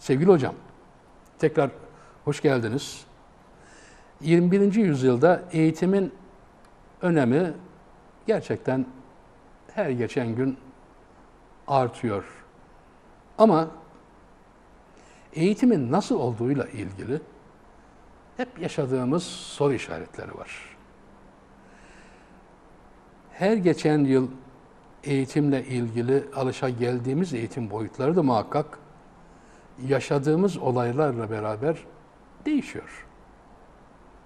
Sevgili hocam, tekrar hoş geldiniz. 21. yüzyılda eğitimin önemi gerçekten her geçen gün artıyor. Ama eğitimin nasıl olduğuyla ilgili hep yaşadığımız soru işaretleri var. Her geçen yıl eğitimle ilgili alışa geldiğimiz eğitim boyutları da muhakkak yaşadığımız olaylarla beraber değişiyor.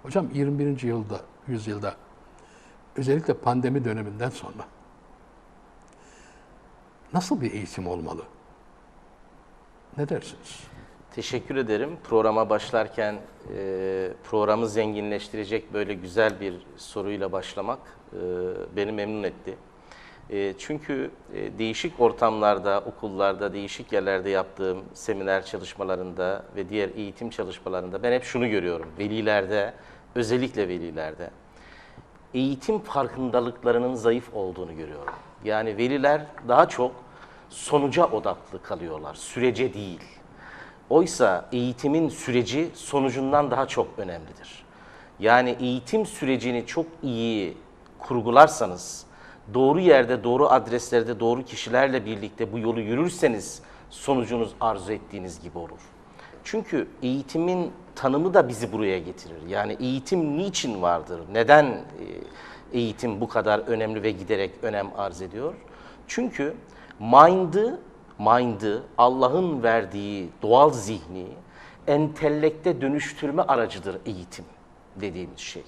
Hocam 21. yılda, yüzyılda özellikle pandemi döneminden sonra nasıl bir eğitim olmalı? Ne dersiniz? Teşekkür ederim. Programa başlarken e, programı zenginleştirecek böyle güzel bir soruyla başlamak e, beni memnun etti. E, çünkü e, değişik ortamlarda, okullarda, değişik yerlerde yaptığım seminer çalışmalarında ve diğer eğitim çalışmalarında ben hep şunu görüyorum. Velilerde, özellikle velilerde eğitim farkındalıklarının zayıf olduğunu görüyorum. Yani veliler daha çok sonuca odaklı kalıyorlar, sürece değil. Oysa eğitimin süreci sonucundan daha çok önemlidir. Yani eğitim sürecini çok iyi kurgularsanız, doğru yerde, doğru adreslerde, doğru kişilerle birlikte bu yolu yürürseniz sonucunuz arzu ettiğiniz gibi olur. Çünkü eğitimin tanımı da bizi buraya getirir. Yani eğitim niçin vardır? Neden e, eğitim bu kadar önemli ve giderek önem arz ediyor? Çünkü mind'ı, mind'ı Allah'ın verdiği doğal zihni entellekte dönüştürme aracıdır eğitim dediğimiz şey.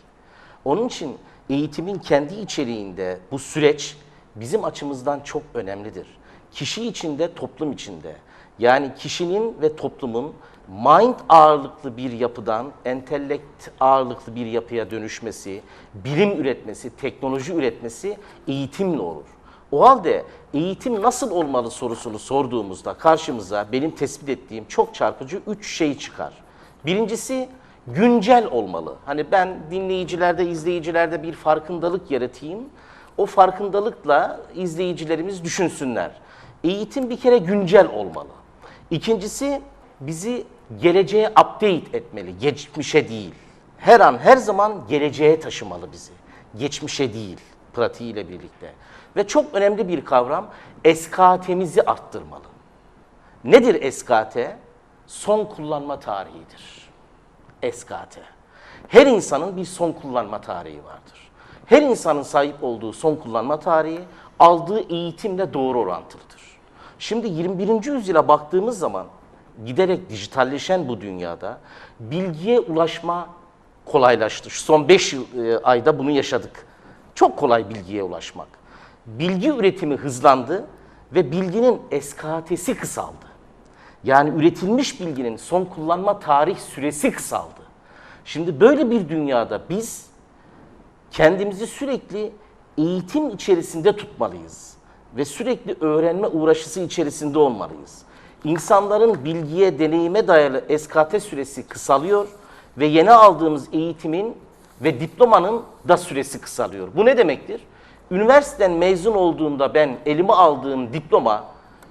Onun için eğitimin kendi içeriğinde bu süreç bizim açımızdan çok önemlidir. Kişi içinde, toplum içinde. Yani kişinin ve toplumun mind ağırlıklı bir yapıdan entellekt ağırlıklı bir yapıya dönüşmesi, bilim üretmesi, teknoloji üretmesi eğitimle olur. O halde eğitim nasıl olmalı sorusunu sorduğumuzda karşımıza benim tespit ettiğim çok çarpıcı üç şey çıkar. Birincisi güncel olmalı. Hani ben dinleyicilerde, izleyicilerde bir farkındalık yaratayım. O farkındalıkla izleyicilerimiz düşünsünler. Eğitim bir kere güncel olmalı. İkincisi bizi geleceğe update etmeli, geçmişe değil. Her an, her zaman geleceğe taşımalı bizi. Geçmişe değil, pratiğiyle birlikte. Ve çok önemli bir kavram, SKT'mizi arttırmalı. Nedir SKT? Son kullanma tarihidir. SKT. Her insanın bir son kullanma tarihi vardır. Her insanın sahip olduğu son kullanma tarihi aldığı eğitimle doğru orantılıdır. Şimdi 21. yüzyıla baktığımız zaman giderek dijitalleşen bu dünyada bilgiye ulaşma kolaylaştı. Şu son 5 yıl e, ayda bunu yaşadık. Çok kolay bilgiye ulaşmak. Bilgi üretimi hızlandı ve bilginin SKT'si kısaldı. Yani üretilmiş bilginin son kullanma tarih süresi kısaldı. Şimdi böyle bir dünyada biz kendimizi sürekli eğitim içerisinde tutmalıyız ve sürekli öğrenme uğraşısı içerisinde olmalıyız. İnsanların bilgiye, deneyime dayalı SKT süresi kısalıyor ve yeni aldığımız eğitimin ve diplomanın da süresi kısalıyor. Bu ne demektir? Üniversiteden mezun olduğumda ben elime aldığım diploma,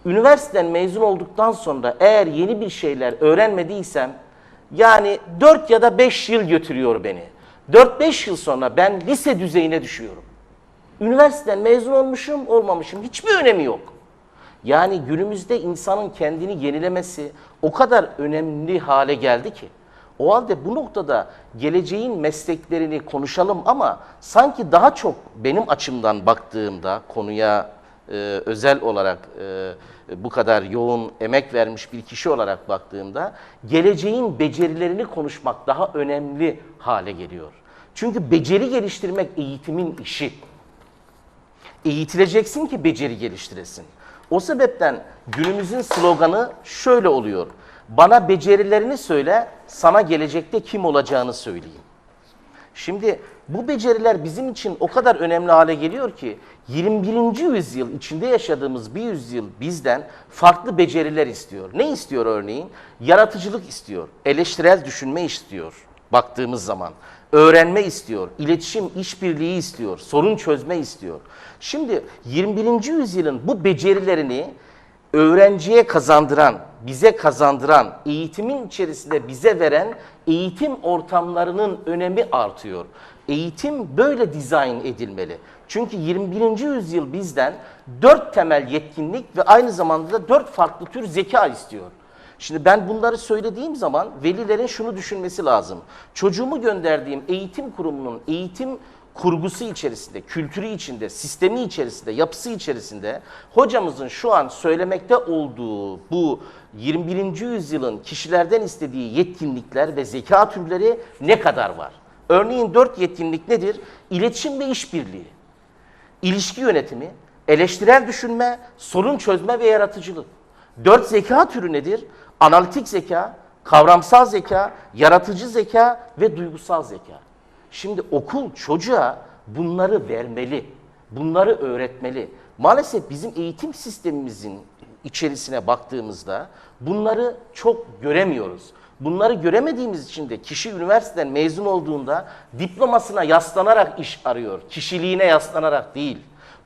üniversiteden mezun olduktan sonra eğer yeni bir şeyler öğrenmediysem, yani 4 ya da 5 yıl götürüyor beni. 4-5 yıl sonra ben lise düzeyine düşüyorum. Üniversiteden mezun olmuşum, olmamışım hiçbir önemi yok. Yani günümüzde insanın kendini yenilemesi o kadar önemli hale geldi ki. O halde bu noktada geleceğin mesleklerini konuşalım ama sanki daha çok benim açımdan baktığımda konuya e, özel olarak e, bu kadar yoğun emek vermiş bir kişi olarak baktığımda geleceğin becerilerini konuşmak daha önemli hale geliyor. Çünkü beceri geliştirmek eğitimin işi. Eğitileceksin ki beceri geliştiresin. O sebepten günümüzün sloganı şöyle oluyor. Bana becerilerini söyle, sana gelecekte kim olacağını söyleyeyim. Şimdi bu beceriler bizim için o kadar önemli hale geliyor ki 21. yüzyıl içinde yaşadığımız bir yüzyıl bizden farklı beceriler istiyor. Ne istiyor örneğin? Yaratıcılık istiyor, eleştirel düşünme istiyor baktığımız zaman. Öğrenme istiyor, iletişim, işbirliği istiyor, sorun çözme istiyor. Şimdi 21. yüzyılın bu becerilerini öğrenciye kazandıran, bize kazandıran, eğitimin içerisinde bize veren eğitim ortamlarının önemi artıyor. Eğitim böyle dizayn edilmeli. Çünkü 21. yüzyıl bizden dört temel yetkinlik ve aynı zamanda da dört farklı tür zeka istiyor. Şimdi ben bunları söylediğim zaman velilerin şunu düşünmesi lazım. Çocuğumu gönderdiğim eğitim kurumunun eğitim kurgusu içerisinde, kültürü içinde, sistemi içerisinde, yapısı içerisinde hocamızın şu an söylemekte olduğu bu 21. yüzyılın kişilerden istediği yetkinlikler ve zeka türleri ne kadar var? Örneğin dört yetkinlik nedir? İletişim ve işbirliği, ilişki yönetimi, eleştirel düşünme, sorun çözme ve yaratıcılık. Dört zeka türü nedir? Analitik zeka, kavramsal zeka, yaratıcı zeka ve duygusal zeka. Şimdi okul çocuğa bunları vermeli, bunları öğretmeli. Maalesef bizim eğitim sistemimizin içerisine baktığımızda bunları çok göremiyoruz. Bunları göremediğimiz için de kişi üniversiteden mezun olduğunda diplomasına yaslanarak iş arıyor. Kişiliğine yaslanarak değil,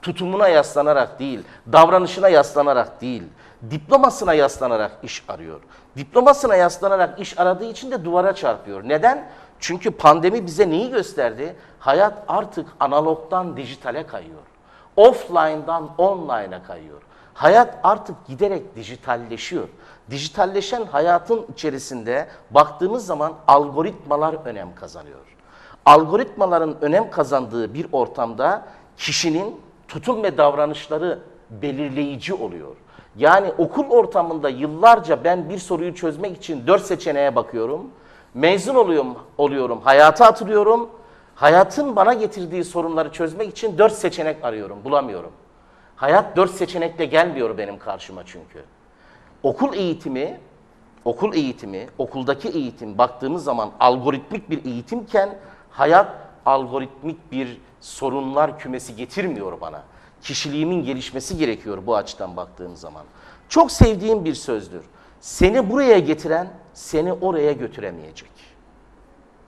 tutumuna yaslanarak değil, davranışına yaslanarak değil, diplomasına yaslanarak iş arıyor. Diplomasına yaslanarak iş aradığı için de duvara çarpıyor. Neden? Çünkü pandemi bize neyi gösterdi? Hayat artık analogdan dijitale kayıyor. Offline'dan online'a kayıyor. Hayat artık giderek dijitalleşiyor. Dijitalleşen hayatın içerisinde baktığımız zaman algoritmalar önem kazanıyor. Algoritmaların önem kazandığı bir ortamda kişinin tutum ve davranışları belirleyici oluyor. Yani okul ortamında yıllarca ben bir soruyu çözmek için dört seçeneğe bakıyorum. Mezun oluyorum, oluyorum, hayata atılıyorum. Hayatın bana getirdiği sorunları çözmek için dört seçenek arıyorum, bulamıyorum. Hayat dört seçenekle gelmiyor benim karşıma çünkü. Okul eğitimi, okul eğitimi, okuldaki eğitim baktığımız zaman algoritmik bir eğitimken hayat algoritmik bir sorunlar kümesi getirmiyor bana. Kişiliğimin gelişmesi gerekiyor bu açıdan baktığım zaman. Çok sevdiğim bir sözdür. Seni buraya getiren seni oraya götüremeyecek.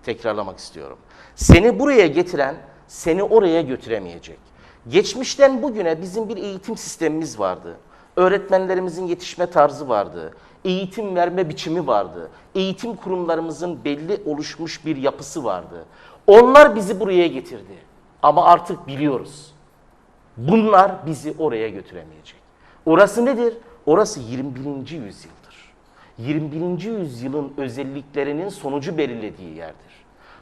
Tekrarlamak istiyorum. Seni buraya getiren seni oraya götüremeyecek. Geçmişten bugüne bizim bir eğitim sistemimiz vardı. Öğretmenlerimizin yetişme tarzı vardı. Eğitim verme biçimi vardı. Eğitim kurumlarımızın belli oluşmuş bir yapısı vardı. Onlar bizi buraya getirdi. Ama artık biliyoruz. Bunlar bizi oraya götüremeyecek. Orası nedir? Orası 21. yüzyıldır. 21. yüzyılın özelliklerinin sonucu belirlediği yerdir.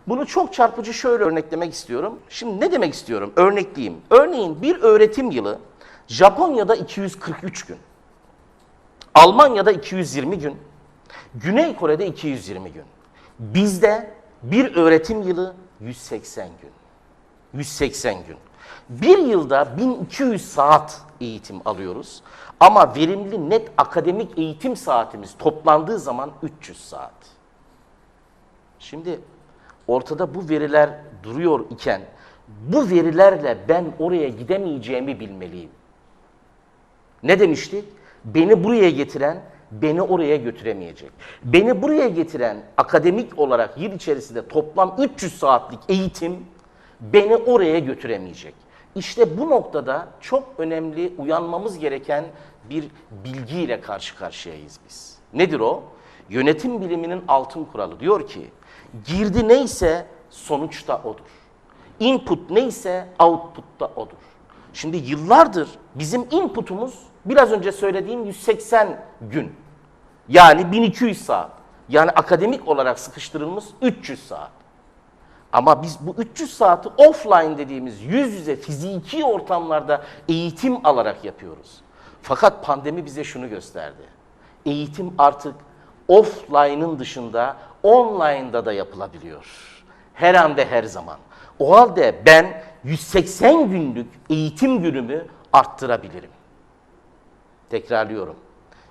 Bunu çok çarpıcı şöyle örneklemek istiyorum. Şimdi ne demek istiyorum? Örnekleyeyim. Örneğin bir öğretim yılı Japonya'da 243 gün, Almanya'da 220 gün, Güney Kore'de 220 gün. Bizde bir öğretim yılı 180 gün. 180 gün. Bir yılda 1200 saat eğitim alıyoruz. Ama verimli net akademik eğitim saatimiz toplandığı zaman 300 saat. Şimdi ortada bu veriler duruyor iken bu verilerle ben oraya gidemeyeceğimi bilmeliyim. Ne demiştik? Beni buraya getiren beni oraya götüremeyecek. Beni buraya getiren akademik olarak yıl içerisinde toplam 300 saatlik eğitim beni oraya götüremeyecek. İşte bu noktada çok önemli uyanmamız gereken bir bilgiyle karşı karşıyayız biz. Nedir o? Yönetim biliminin altın kuralı diyor ki, girdi neyse sonuç da odur. Input neyse output da odur. Şimdi yıllardır bizim inputumuz biraz önce söylediğim 180 gün. Yani 1200 saat. Yani akademik olarak sıkıştırılmış 300 saat. Ama biz bu 300 saati offline dediğimiz yüz yüze fiziki ortamlarda eğitim alarak yapıyoruz. Fakat pandemi bize şunu gösterdi. Eğitim artık offline'ın dışında online'da da yapılabiliyor. Her an ve her zaman. O halde ben 180 günlük eğitim günümü arttırabilirim. Tekrarlıyorum.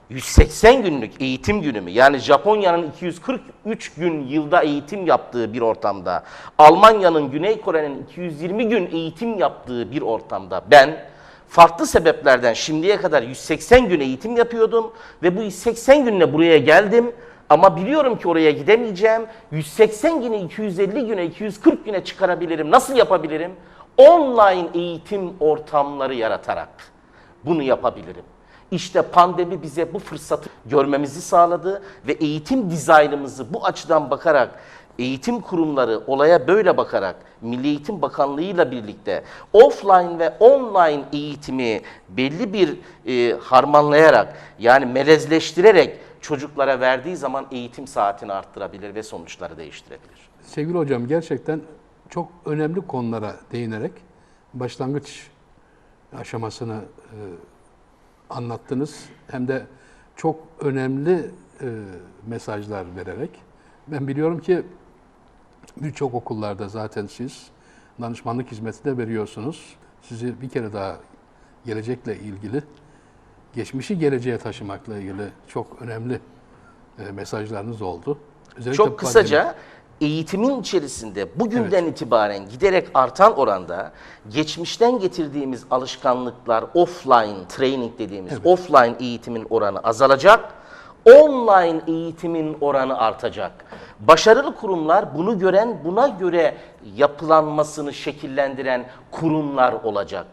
180 günlük eğitim günümü yani Japonya'nın 243 gün yılda eğitim yaptığı bir ortamda, Almanya'nın Güney Kore'nin 220 gün eğitim yaptığı bir ortamda ben farklı sebeplerden şimdiye kadar 180 gün eğitim yapıyordum ve bu 180 günle buraya geldim ama biliyorum ki oraya gidemeyeceğim. 180 güne, 250 güne, 240 güne çıkarabilirim. Nasıl yapabilirim? Online eğitim ortamları yaratarak bunu yapabilirim. İşte pandemi bize bu fırsatı görmemizi sağladı ve eğitim dizaynımızı bu açıdan bakarak eğitim kurumları olaya böyle bakarak Milli Eğitim Bakanlığı ile birlikte offline ve online eğitimi belli bir e, harmanlayarak yani melezleştirerek çocuklara verdiği zaman eğitim saatini arttırabilir ve sonuçları değiştirebilir. Sevgili hocam gerçekten çok önemli konulara değinerek başlangıç aşamasını e, anlattınız. Hem de çok önemli e, mesajlar vererek. Ben biliyorum ki birçok okullarda zaten siz danışmanlık hizmeti de veriyorsunuz. Sizi bir kere daha gelecekle ilgili, geçmişi geleceğe taşımakla ilgili çok önemli e, mesajlarınız oldu. Özellikle Çok pandemi- kısaca eğitimin içerisinde bugünden itibaren giderek artan oranda geçmişten getirdiğimiz alışkanlıklar offline training dediğimiz offline eğitimin oranı azalacak. Online eğitimin oranı artacak. Başarılı kurumlar bunu gören, buna göre yapılanmasını şekillendiren kurumlar olacak.